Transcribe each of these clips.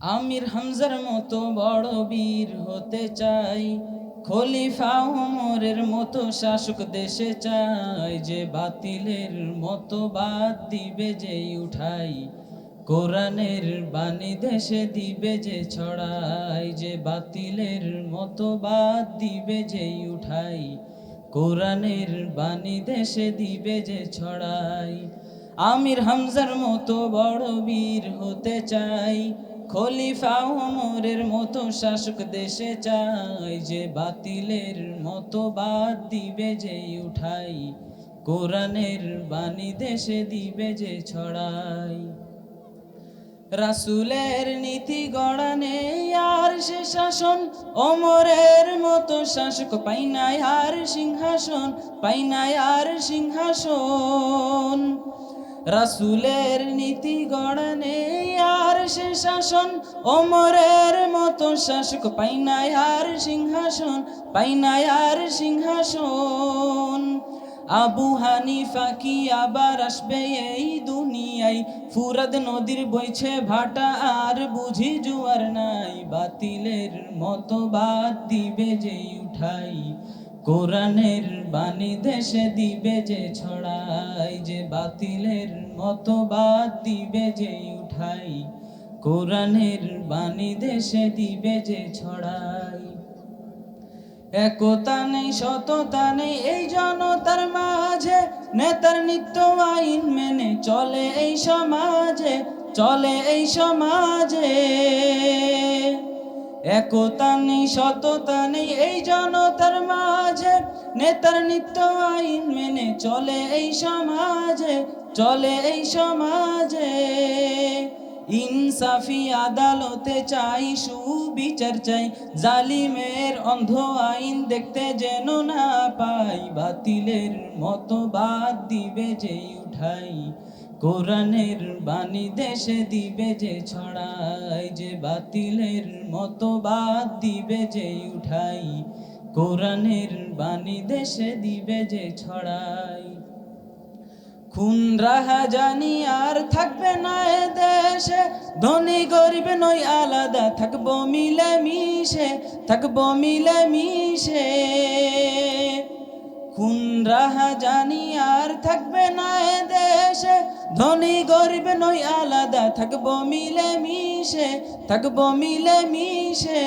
আমির হামজার মতো বড় বীর হতে চাই। খলিফা ওমরের মতো শাসক দেশে চাই। যে বাতিলের মতো বাদ দিবে যে উঠাই। কোরআনের বাণী দেশে দিবে যে ছড়াই। যে বাতিলের মতো বাদ দিবে যে উঠাই। কোরআনের বাণী দেশে দিবে যে ছড়াই। আমির হামজার মতো বড় বীর হতে চাই। খলিফা ওমরের মতো শাসক দেশে চাই, যে বাতিলের মতো বাদ দিবে, যে উঠাই। কোরআনের বাণী দেশে দিবে, যে ছড়াই। রাসুলের নীতি গড়ানে আর সে শাসন অমরের মতো শাসক পাই নাই, আর সিংহাসন, পাই নাই আর সিংহাসন। রাসুলের নীতি গড়া নেই, আর সে শাসন অমরের মতো শাসক পাই নাই আর সিংহাসন, পাই নাই আর সিংহাসন। আবু হানিফা কি আবার আসবে এই দুনিয়ায়? ফুরাদ নদীর বইছে ভাটা, আর বুঝি জুয়ার নাই। বাতিলের মতো বাদ দিবে যে উঠাই। কোরআনের বাণী দেশে দিবে যে ছড়াই, যে বাতিলের মতো বাদ দিবে যে উঠাই, কোরআনের বাণী দেশে দিবে যে ছড়াই। একতা নেই, সততা নেই, এই জনতার মাঝে নেতার নিত্য আইন মেনে চলে এই সমাজে, চলে এই সমাজে। একতা নেই, সততা নেই, এই জনতার মাঝে। নেতার নিত্য আইন মেনে চলে এই সমাজে, চলে এই সমাজে। ইনসাফি আদালতে চাই, সুবিচার চাই, জালিমের অন্ধ আইন দেখতে যেন না পাই। বাতিলের মতো বাদ দিবে যে উঠাই। কোরআনের বাণী দেশে দিবে যে ছড়াই, যে বাতিলের মতো বাদ দিবে যে উঠাই। কোরআনের বাণী দেশে দিবে যে ছড়াই। খুন রাহা জানি আর থাকবে না এ দেশে। ধনী গরিব নই আলাদা, থাকব মিলে মিশে থাকব মিলে মিশে খুন রাহা জানি আর থাকবে না এ দেশে। ধনী, গরিব নই, আলাদা। থাকব মিলে মিশে, থাকব মিলে মিশে।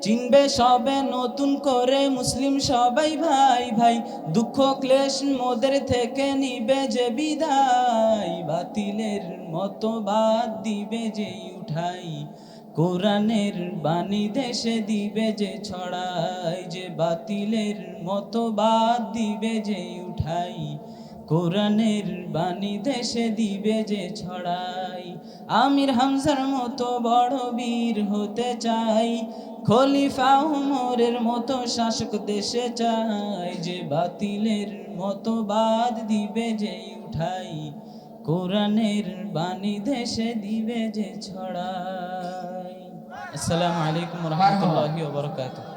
চিনবে সবে নতুন করে মুসলিম সবাই ভাই ভাই। দুঃখ, ক্লেশ মোদের থেকে নিবে যে বিদায়। বাতিলের মতো বাদ দিবে যে উঠাই। কোরআনের বাণী দেশে দিবে যে ছড়াই, যে বাতিলের মতো বাদ দিবে যে উঠাই। কোরআনের বাণী দেশে দিবে যে ছড়াই, আমির হামজার মতো বড় বীর হতে চাই। খলিফা উমরের মতো শাসক দেশে চাই, যে বাতিলের মতো বাদ দিবে যে উঠাই। কোরআনের বাণী দেশে দিবে যে ছড়াই। আসসালামু আলাইকুম রহমতুল্লাহি ওয়া বারাকাতুহু।